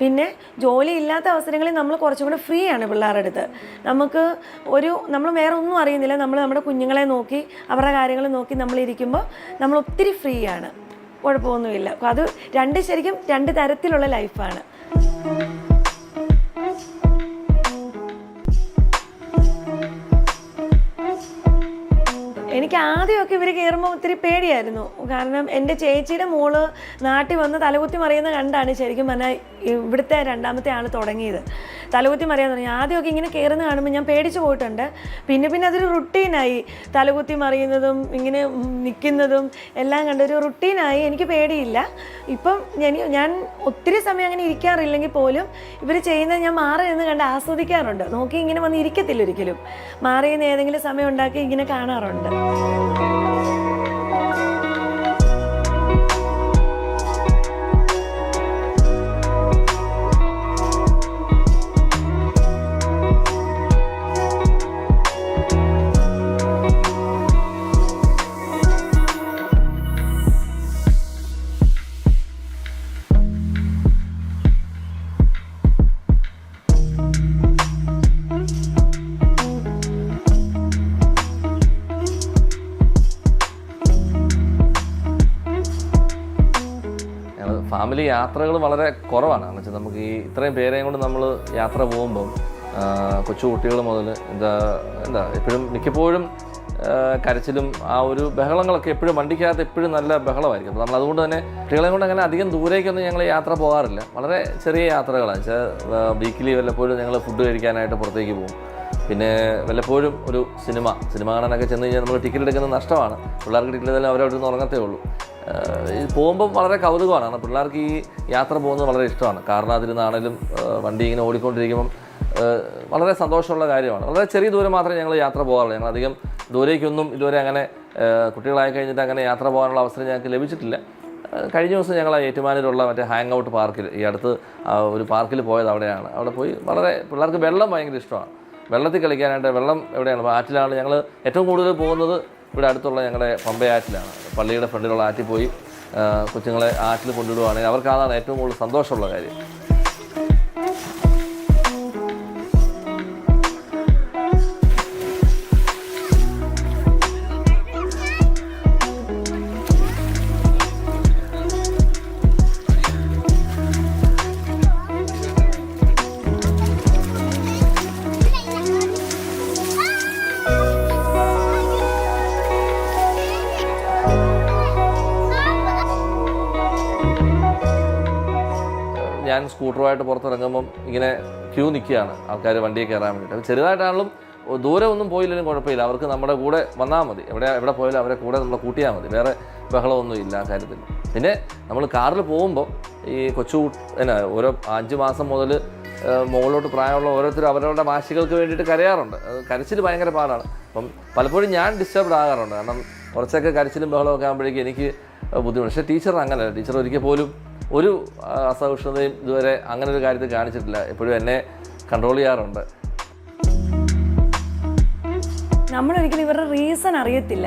പിന്നെ ജോലി ഇല്ലാത്ത അവസരങ്ങളിൽ നമ്മൾ കുറച്ചും കൂടെ ഫ്രീ ആണ് പിള്ളേരുടെ അടുത്ത് നമുക്ക് ഒരു നമ്മൾ വേറെ ഒന്നും അറിയുന്നില്ല. നമ്മൾ നമ്മുടെ കുഞ്ഞുങ്ങളെ നോക്കി അവരുടെ കാര്യങ്ങൾ നോക്കി നമ്മൾ ഇരിക്കുമ്പോൾ നമ്മൾ ഒത്തിരി ഫ്രീ ആണ്. കുഴപ്പമൊന്നുമില്ല. അത് രണ്ട് ശരിക്കും രണ്ട് തരത്തിലുള്ള ലൈഫാണ് എനിക്ക് ആദ്യമൊക്കെ ഇവർ കയറുമ്പോൾ ഒത്തിരി പേടിയായിരുന്നു. കാരണം എന്റെ ചേച്ചിയുടെ മോൾ നാട്ടിൽ വന്ന് തലകുത്തി മറിയുന്ന കണ്ടാണ് ശരിക്കും പറഞ്ഞാൽ ഇവിടുത്തെ രണ്ടാമത്തെ ആൾ തുടങ്ങിയത്. തലകുത്തി മറിയാൻ തുടങ്ങി. ആദ്യമൊക്കെ ഇങ്ങനെ കയറുന്ന കാണുമ്പോൾ ഞാൻ പേടിച്ചു പോയിട്ടുണ്ട്. പിന്നെ പിന്നെ അതൊരു റുട്ടീനായി തലകുത്തി മറിയുന്നതും ഇങ്ങനെ നിൽക്കുന്നതും എല്ലാം കണ്ടൊരു റുട്ടീനായി എനിക്ക് പേടിയില്ല. ഇപ്പം ഞാൻ ഞാൻ ഒത്തിരി സമയം അങ്ങനെ ഇരിക്കാറില്ലെങ്കിൽ പോലും ഇവർ ചെയ്യുന്നത് ഞാൻ മാറി നിന്ന് കണ്ട് ആസ്വദിക്കാറുണ്ട്. നോക്കി ഇങ്ങനെ വന്ന് ഇരിക്കത്തില്ല ഒരിക്കലും. മാറി നിന്ന് ഏതെങ്കിലും സമയം ഉണ്ടാക്കി ഇങ്ങനെ കാണാറുണ്ട്. ഞങ്ങൾ ഫാമിലി യാത്രകൾ വളരെ കുറവാണ്. എന്ന് വെച്ചാൽ നമുക്ക് ഈ ഇത്രയും പേരെയും കൊണ്ട് നമ്മൾ യാത്ര പോകുമ്പം കൊച്ചുകുട്ടികൾ കൊച്ചു കുട്ടികൾ മുതൽ എന്താ എന്താ എപ്പോഴും മിക്കപ്പോഴും കരച്ചിലും ആ ഒരു ബഹളങ്ങളൊക്കെ എപ്പോഴും വണ്ടിക്കകത്ത് എപ്പോഴും നല്ല ബഹളമായിരിക്കും. അപ്പോൾ നമ്മൾ അതുകൊണ്ട് തന്നെ കുട്ടികളെ കൊണ്ട് അങ്ങനെ അധികം ദൂരേക്കൊന്നും ഞങ്ങൾ യാത്ര പോകാറില്ല. വളരെ ചെറിയ യാത്രകളാണ് വെച്ചാൽ വീക്കിലി വല്ലപ്പോഴും ഞങ്ങൾ ഫുഡ് കഴിക്കാനായിട്ട് പുറത്തേക്ക് പോകും. പിന്നെ വല്ലപ്പോഴും ഒരു സിനിമ സിനിമ കാണാനൊക്കെ ചെന്ന് കഴിഞ്ഞാൽ നമ്മൾ ടിക്കറ്റ് എടുക്കുന്നത് നഷ്ടമാണ്. പിള്ളേർക്ക് ടിക്കറ്റ് തന്നെ അവരവിടെ നിന്ന് ഉറങ്ങത്തേ ഉള്ളൂ. പോകുമ്പം വളരെ കൗതുകമാണ്. കാരണം പിള്ളേർക്ക് ഈ യാത്ര പോകുന്നത് വളരെ ഇഷ്ടമാണ്. കാരണം അതിരുന്നാണേലും വണ്ടി ഇങ്ങനെ ഓടിക്കൊണ്ടിരിക്കുമ്പം വളരെ സന്തോഷമുള്ള കാര്യമാണ്. വളരെ ചെറിയ ദൂരം മാത്രമേ ഞങ്ങൾ യാത്ര പോകാറുള്ളൂ. ഞങ്ങൾ അധികം ദൂരേക്കൊന്നും ഇതുവരെ അങ്ങനെ കുട്ടികളായി കഴിഞ്ഞിട്ട് അങ്ങനെ യാത്ര പോകാനുള്ള അവസരം ഞങ്ങൾക്ക് ലഭിച്ചിട്ടില്ല. കഴിഞ്ഞ ദിവസം ഞങ്ങൾ ഏറ്റുമാനൂരുള്ള മറ്റേ ഹാങ് ഔട്ട് പാർക്കിൽ ഈ അടുത്ത് ഒരു പാർക്കിൽ പോയത് അവിടെയാണ്. അവിടെ പോയി വളരെ പിള്ളേർക്ക് വെള്ളം ഭയങ്കര ഇഷ്ടമാണ്. വെള്ളത്തിൽ കളിക്കാനായിട്ട് വെള്ളം എവിടെയാണ്? ആറ്റിലാണ് ഞങ്ങൾ ഏറ്റവും കൂടുതൽ പോകുന്നത് ഇവിടെ അടുത്തുള്ള ഞങ്ങളുടെ പമ്പയാറ്റിലാണ് പള്ളിയുടെ ഫ്രണ്ടിലുള്ള ആറ്റിൽ പോയി കൊച്ചുങ്ങളെ ആറ്റിൽ കൊണ്ടുവിടുവാണെങ്കിൽ അവർക്ക് അതാണ് ഏറ്റവും കൂടുതൽ സന്തോഷമുള്ള കാര്യം. സ്കൂട്ടറുമായിട്ട് പുറത്തിറങ്ങുമ്പം ഇങ്ങനെ ക്യൂ നിൽക്കുകയാണ് ആൾക്കാർ വണ്ടിയിൽ കയറാൻ വേണ്ടിയിട്ട്. ചെറുതായിട്ടാണെങ്കിലും ദൂരെ ഒന്നും പോയില്ലെങ്കിലും കുഴപ്പമില്ല. അവർക്ക് നമ്മുടെ കൂടെ വന്നാൽ മതി. എവിടെ എവിടെ പോയാലും അവരെ കൂടെ നമ്മളെ കൂട്ടിയാൽ മതി. വേറെ ബഹളമൊന്നും ഇല്ല ആ കാര്യത്തിൽ. പിന്നെ നമ്മൾ കാറിൽ പോകുമ്പോൾ ഈ കൊച്ചു എന്നാ ഓരോ അഞ്ച് മാസം മുതൽ മുകളിലോട്ട് പ്രായമുള്ള ഓരോരുത്തരും അവരവരുടെ വാശികൾക്ക് വേണ്ടിയിട്ട് കരയാറുണ്ട്. കരച്ചിൽ ഭയങ്കര പാടാണ്. അപ്പം പലപ്പോഴും ഞാൻ ഡിസ്റ്റർബ്ഡ് ആകാറുണ്ട്. കാരണം കുറച്ചൊക്കെ കരച്ചിലും ബഹളമൊക്കെ ആകുമ്പോഴേക്കും എനിക്ക് ബുദ്ധിമുട്ട്. പക്ഷേ ടീച്ചർ അങ്ങനെയല്ല. ടീച്ചർ ഒരിക്കൽ പോലും ഒരു അസഹിഷ്ണുതയും ഇതുവരെ അങ്ങനെ ഒരു കാര്യത്തിൽ കാണിച്ചിട്ടില്ല. എപ്പോഴും എന്നെ കൺട്രോൾ ചെയ്യാറുണ്ട്. നമ്മളൊരിക്കലും ഇവരുടെ റീസൺ അറിയത്തില്ല.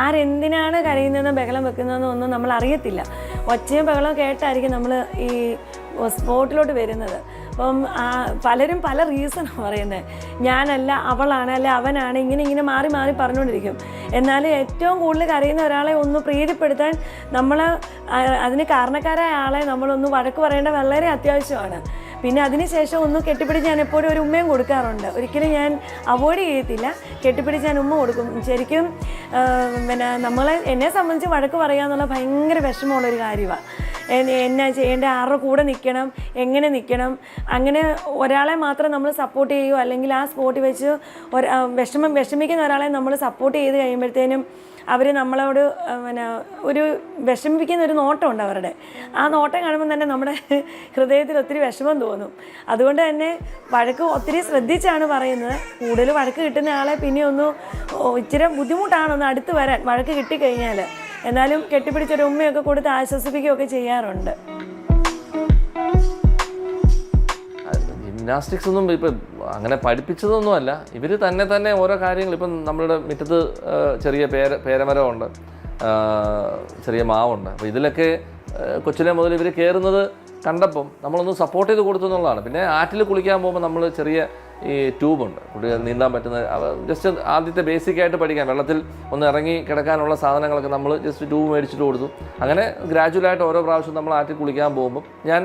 ആരെന്തിനാണ് കരയുന്നതെന്ന് ബഹളം വെക്കുന്നതെന്ന് ഒന്നും നമ്മൾ അറിയത്തില്ല. ഒച്ചയും ബഹളവും കേട്ടായിരിക്കും നമ്മൾ ഈ സ്പോട്ടിലോട്ട് വരുന്നത്. അപ്പം പലരും പല റീസണാണ് പറയുന്നത് ഞാനല്ല അവളാണ് അല്ല അവനാണ് ഇങ്ങനെ ഇങ്ങനെ മാറി മാറി പറഞ്ഞുകൊണ്ടിരിക്കും. എന്നാൽ ഏറ്റവും കൂടുതൽ കരയുന്ന ഒരാളെ ഒന്ന് പ്രീതിപ്പെടുത്താൻ നമ്മൾ അതിന് കാരണക്കാരായ ആളെ നമ്മളൊന്ന് വഴക്ക് പറയേണ്ട വളരെ അത്യാവശ്യമാണ്. പിന്നെ അതിനുശേഷം ഒന്ന് കെട്ടിപ്പിടിച്ച് ഞാൻ എപ്പോഴും ഒരു ഉമ്മയും കൊടുക്കാറുണ്ട്. ഒരിക്കലും ഞാൻ അവോയ്ഡ് ചെയ്യത്തില്ല. കെട്ടിപ്പിടിച്ച് ഞാൻ ഉമ്മ കൊടുക്കും. ശരിക്കും പിന്നെ നമ്മളെ എന്നെ സംബന്ധിച്ച് വഴക്ക് പറയുക എന്നുള്ള ഭയങ്കര വിഷമമുള്ളൊരു കാര്യമാണ് എന്നാ ചെയ്യേണ്ട? ആരുടെ കൂടെ നിൽക്കണം എങ്ങനെ നിൽക്കണം അങ്ങനെ ഒരാളെ മാത്രം നമ്മൾ സപ്പോർട്ട് ചെയ്യുമോ അല്ലെങ്കിൽ ആ സ്പോട്ടിൽ വെച്ച് വിഷമം വിഷമിക്കുന്ന ഒരാളെ നമ്മൾ സപ്പോർട്ട് ചെയ്ത് കഴിയുമ്പോഴത്തേനും അവർ നമ്മളോട് പിന്നെ ഒരു വിഷമിപ്പിക്കുന്ന ഒരു നോട്ടമുണ്ട് അവരുടെ. ആ നോട്ടം കാണുമ്പോൾ തന്നെ നമ്മുടെ ഹൃദയത്തിൽ ഒത്തിരി വിഷമം തോന്നും. അതുകൊണ്ട് തന്നെ വഴക്ക് ഒത്തിരി ശ്രദ്ധിച്ചാണ് പറയുന്നത്. കൂടുതൽ വഴക്ക് കിട്ടുന്ന ആളെ പിന്നെ ഒന്ന് ഇച്ചിരി ബുദ്ധിമുട്ടാണ് ഒന്ന് അടുത്ത് വരാൻ വഴക്ക് കിട്ടിക്കഴിഞ്ഞാൽ എന്നാലും കെട്ടിപ്പിടിച്ചൊരു ഉമ്മയൊക്കെ കൊടുത്ത് ആശ്വസിപ്പിക്കുകയൊക്കെ ചെയ്യാറുണ്ട്. ജിംനാസ്റ്റിക്സ് ഒന്നും ഇപ്പം അങ്ങനെ പഠിപ്പിച്ചതൊന്നുമല്ല. ഇവർ തന്നെ തന്നെ ഓരോ കാര്യങ്ങൾ ഇപ്പം നമ്മളുടെ മുറ്റത്ത് ചെറിയ പേര പേരമരമുണ്ട്. ചെറിയ മാവുണ്ട്. അപ്പോൾ ഇതിലൊക്കെ കൊച്ചിലെ മുതൽ ഇവർ കയറുന്നത് കണ്ടപ്പം നമ്മളൊന്ന് സപ്പോർട്ട് ചെയ്ത് കൊടുത്തു എന്നുള്ളതാണ്. പിന്നെ ആറ്റിൽ കുളിക്കാൻ പോകുമ്പോൾ നമ്മൾ ചെറിയ ഈ ട്യൂബുണ്ട് കുട്ടികൾ നീന്താൻ പറ്റുന്ന ജസ്റ്റ് ആദ്യത്തെ ബേസിക് ആയിട്ട് പഠിക്കാൻ വെള്ളത്തിൽ ഒന്ന് ഇറങ്ങി കിടക്കാനുള്ള സാധനങ്ങളൊക്കെ നമ്മൾ ജസ്റ്റ് ട്യൂബ് മേടിച്ചിട്ട് കൊടുത്തു. അങ്ങനെ ഗ്രാജുവലായിട്ട് ഓരോ പ്രാവശ്യം നമ്മൾ ആറ്റിൽ കുളിക്കാൻ പോകുമ്പോൾ ഞാൻ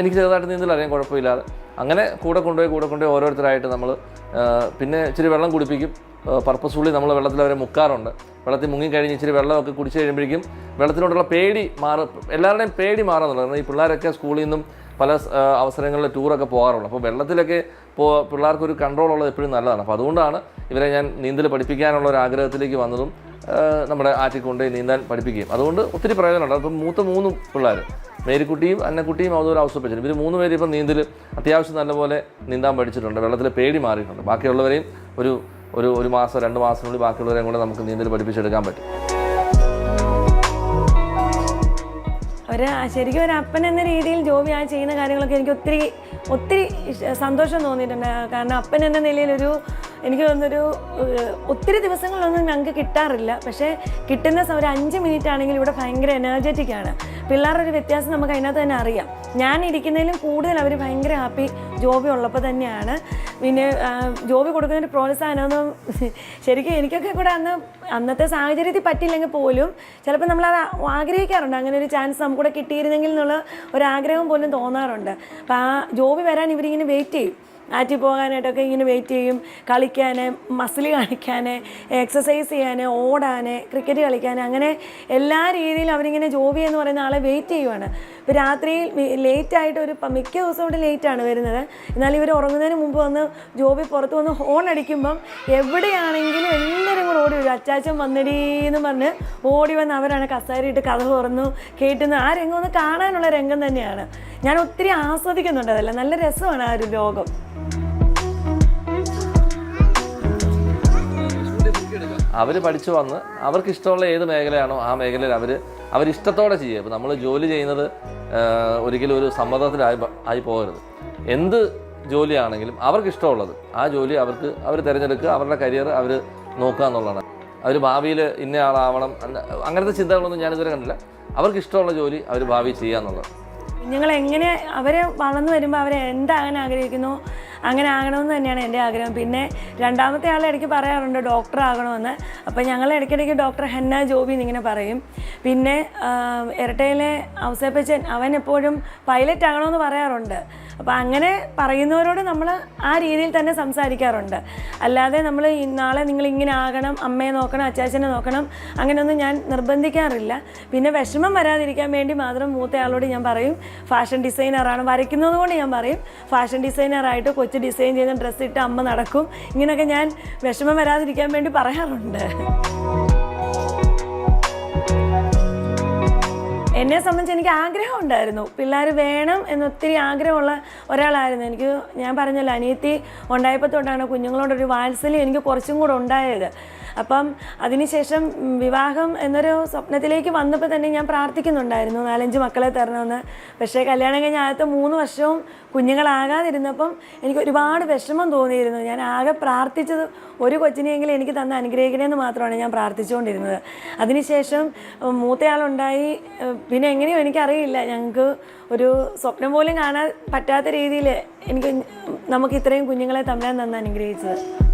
എനിക്ക് ചെറുതായിട്ട് നീന്തൽ അറിയാൻ കുഴപ്പമില്ലാതെ അങ്ങനെ കൂടെ കൊണ്ടുപോയി കൂടെ കൊണ്ടുപോയി ഓരോരുത്തരായിട്ട് നമ്മൾ പിന്നെ ഇച്ചിരി വെള്ളം കുടിപ്പിക്കും. പർപ്പസ്ഫുള്ളി നമ്മൾ വെള്ളത്തിൽ അവരെ മുക്കാറുണ്ട്. വെള്ളത്തിൽ മുങ്ങിക്കഴിഞ്ഞ് ഇച്ചിരി വെള്ളമൊക്കെ കുടിച്ച് കഴിയുമ്പോഴേക്കും വെള്ളത്തിനോടുള്ള പേടി മാറ എല്ലാവരുടെയും പേടി മാറുന്നുള്ളത്. കാരണം ഈ പിള്ളേരൊക്കെ സ്കൂളിൽ നിന്നും പല അവസരങ്ങളിൽ ടൂറൊക്കെ പോകാറുള്ളു. അപ്പോൾ വെള്ളത്തിലൊക്കെ പോ പിള്ളേർക്കൊരു കൺട്രോൾ ഉള്ളത് എപ്പോഴും നല്ലതാണ്. അപ്പോൾ അതുകൊണ്ടാണ് ഇവരെ ഞാൻ നീന്തൽ പഠിപ്പിക്കാനുള്ള ഒരു ആഗ്രഹത്തിലേക്ക് വന്നതും നമ്മുടെ ആറ്റിൽ കൊണ്ടുപോയി നീന്താൻ പഠിപ്പിക്കുകയും. അതുകൊണ്ട് ഒത്തിരി പ്രയോജനമുണ്ട്. അപ്പം മൂത്ത മൂന്ന് പിള്ളേർ മേരിക്കുട്ടിയും അന്നക്കുട്ടിയും അവതൂർ ഔസപ്പച്ചനും ഇവർ മൂന്ന് പേര് ഇപ്പം നീന്തൽ അത്യാവശ്യം നല്ലപോലെ നീന്താൻ പഠിച്ചിട്ടുണ്ട്. വെള്ളത്തിലെ പേടി മാറിയിട്ടുണ്ട്. ബാക്കിയുള്ളവരെയും ഒരു ഒരു ഒരു മാസം രണ്ട് മാസത്തിനുള്ളിൽ ബാക്കിയുള്ളവരെയും കൂടെ നമുക്ക് നീന്തൽ പഠിപ്പിച്ചെടുക്കാൻ പറ്റും. ഒരു ശരിക്കും ഒരു അപ്പൻ എന്ന രീതിയിൽ ജോബി ആ ചെയ്യുന്ന കാര്യങ്ങളൊക്കെ എനിക്ക് ഒത്തിരി ഒത്തിരി സന്തോഷം തോന്നിയിട്ടുണ്ട്. കാരണം അപ്പൻ എന്ന നിലയിലൊരു എനിക്ക് തോന്നുന്നൊരു ഒത്തിരി ദിവസങ്ങളിലൊന്നും ഞങ്ങൾക്ക് കിട്ടാറില്ല. പക്ഷേ കിട്ടുന്ന ഒരു അഞ്ച് മിനിറ്റ് ആണെങ്കിൽ ഇവിടെ ഭയങ്കര എനർജറ്റിക് ആണ്. പിള്ളേരുടെ ഒരു വ്യത്യാസം നമുക്ക് അതിനകത്ത് തന്നെ അറിയാം. ഞാൻ ഇരിക്കുന്നതിലും കൂടുതൽ അവർ ഭയങ്കര ഹാപ്പി ജോബി ഉള്ളപ്പോൾ തന്നെയാണ്. പിന്നെ ജോബി കൊടുക്കുന്നൊരു പ്രോത്സാഹനമെന്ന് ശരിക്കും എനിക്കൊക്കെ കൂടെ അന്ന് അന്നത്തെ സാഹചര്യത്തിൽ പറ്റില്ലെങ്കിൽ പോലും ചിലപ്പോൾ നമ്മൾ അത് ആഗ്രഹിക്കാറുണ്ട്. അങ്ങനെ ഒരു ചാൻസ് നമുക്കൂടെ കിട്ടിയിരുന്നെങ്കിൽ എന്നുള്ള ഒരു ആഗ്രഹം പോലും തോന്നാറുണ്ട്. അപ്പോൾ ആ ജോബി വരാൻ ഇവരിങ്ങനെ വെയിറ്റ് ചെയ്യും. ആറ്റിൽ പോകാനായിട്ടൊക്കെ ഇങ്ങനെ വെയിറ്റ് ചെയ്യും. കളിക്കാൻ മസിൽ കാണിക്കാൻ എക്സസൈസ് ചെയ്യാൻ ഓടാൻ ക്രിക്കറ്റ് കളിക്കാൻ അങ്ങനെ എല്ലാ രീതിയിലും അവരിങ്ങനെ ജോബി എന്ന് പറയുന്ന ആളെ വെയിറ്റ് ചെയ്യുവാണ്. ഇപ്പോൾ രാത്രിയിൽ ലേറ്റ് ആയിട്ട് ഒരു മിക്ക ദിവസം കൊണ്ട് ലേറ്റാണ് വരുന്നത്. എന്നാൽ ഇവർ ഉറങ്ങുന്നതിന് മുമ്പ് വന്ന് ജോബി പുറത്ത് വന്ന് ഹോൺ അടിക്കുമ്പം എവിടെയാണെങ്കിലും എല്ലാവരും കൂടെ ഓടി വരും. അച്ചാച്ചൻ വന്നടീന്ന് പറഞ്ഞ് ഓടി വന്ന് അവരാണ് കസേരയിട്ട് കഥ തുറന്നു കേട്ടുന്ന ആ രംഗം ഒന്ന് കാണാനുള്ള രംഗം തന്നെയാണ്. ഞാൻ ഒത്തിരി ആസ്വദിക്കുന്നുണ്ട് അതല്ല. നല്ല രസമാണ് ആ ഒരു ലോകം. അവർ പഠിച്ചു വന്ന് അവർക്ക് ഇഷ്ടമുള്ള ഏത് മേഖലയാണോ ആ മേഖലയിൽ അവർ അവരിഷ്ടത്തോടെ ചെയ്യുക. അപ്പോൾ നമ്മൾ ജോലി ചെയ്യുന്നത് ഒരിക്കലും ഒരു സമ്മതത്തിലായി ആയി പോകരുത്. എന്ത് ജോലിയാണെങ്കിലും അവർക്ക് ഇഷ്ടമുള്ളത് ആ ജോലി അവർക്ക് അവർ തിരഞ്ഞെടുക്കുക അവരുടെ കരിയർ അവർ നോക്കുക എന്നുള്ളതാണ്. അവർ ഭാവിയിൽ ഇന്നയാളാവണം അങ്ങനത്തെ ചിന്തകളൊന്നും ഞാനിതുവരെ കണ്ടില്ല. അവർക്ക് ഇഷ്ടമുള്ള ജോലി അവർ ഭാവി ചെയ്യുക എന്നുള്ളത്. കുഞ്ഞുങ്ങൾ എങ്ങനെ അവരെ വളർന്നു വരുമ്പോൾ അവരെ എന്താകാൻ ആഗ്രഹിക്കുന്നു? അങ്ങനെ ആകണമെന്ന് തന്നെയാണ് എന്റെ ആഗ്രഹം. പിന്നെ രണ്ടാമത്തെ ആൾ ഇടയ്ക്ക് പറയാറുണ്ട് ഡോക്ടർ ആകണമെന്ന്. അപ്പോൾ ഞങ്ങൾ ഇടയ്ക്കിടയ്ക്ക് ഡോക്ടർ ഹെന്ന ജോബി എന്നിങ്ങനെ പറയും. പിന്നെ ഇരട്ടയിലെ ഔസേപ്പച്ചൻ അവൻ എപ്പോഴും പൈലറ്റ് ആകണമെന്ന് പറയാറുണ്ട്. അപ്പോൾ അങ്ങനെ പറയുന്നവരോട് നമ്മൾ ആ രീതിയിൽ തന്നെ സംസാരിക്കാറുണ്ട്. അല്ലാതെ നമ്മൾ നാളെ നിങ്ങൾ ഇങ്ങനെ ആകണം അമ്മയെ നോക്കണം അച്ചാച്ചനെ നോക്കണം അങ്ങനെയൊന്നും ഞാൻ നിർബന്ധിക്കാറില്ല. പിന്നെ വിഷമം വരാതിരിക്കാൻ വേണ്ടി മാത്രം മൂത്തയാളോട് ഞാൻ പറയും ഫാഷൻ ഡിസൈനറാണ് വരയ്ക്കുന്നത് കൊണ്ട് ഞാൻ പറയും ഫാഷൻ ഡിസൈനറായിട്ട് കൊച്ചു ഡിസൈൻ ചെയ്ത ഡ്രസ്സ് ഇട്ട് അമ്മ നടക്കും. ഇങ്ങനെയൊക്കെ ഞാൻ വിഷമം വരാതിരിക്കാൻ വേണ്ടി പറയാറുണ്ട്. എന്നെ സംബന്ധിച്ച് എനിക്ക് ആഗ്രഹം ഉണ്ടായിരുന്നു. പിള്ളേർ വേണം എന്നൊത്തിരി ആഗ്രഹമുള്ള ഒരാളായിരുന്നു. എനിക്ക് ഞാൻ പറഞ്ഞല്ലോ അനിയത്തി ഉണ്ടായപ്പോൾ തൊട്ടാണ് കുഞ്ഞുങ്ങളോടൊരു വാത്സല്യം എനിക്ക് കുറച്ചും കൂടെ ഉണ്ടായത്. അപ്പം അതിനുശേഷം വിവാഹം എന്നൊരു സ്വപ്നത്തിലേക്ക് വന്നപ്പോൾ തന്നെ ഞാൻ പ്രാർത്ഥിക്കുന്നുണ്ടായിരുന്നു നാലഞ്ച് മക്കളെ തരണമെന്ന്. പക്ഷേ കല്യാണം കഴിഞ്ഞ ആദ്യത്തെ മൂന്ന് വർഷവും കുഞ്ഞുങ്ങളാകാതിരുന്നപ്പം എനിക്ക് ഒരുപാട് വിഷമം തോന്നിയിരുന്നു. ഞാൻ ആകെ പ്രാർത്ഥിച്ചത് ഒരു കൊച്ചിനെയെങ്കിലും എനിക്ക് തന്ന അനുഗ്രഹിക്കണമെന്ന് മാത്രമാണ് ഞാൻ പ്രാർത്ഥിച്ചുകൊണ്ടിരുന്നത്. അതിനുശേഷം മൂത്തയാളുണ്ടായി. പിന്നെ എങ്ങനെയോ എനിക്കറിയില്ല. ഞങ്ങൾക്ക് ഒരു സ്വപ്നം പോലും കാണാൻ പറ്റാത്ത രീതിയിൽ എനിക്ക് നമുക്ക് ഇത്രയും കുഞ്ഞുങ്ങളെ തമ്മിലാൻ തന്ന് അനുഗ്രഹിച്ചത്.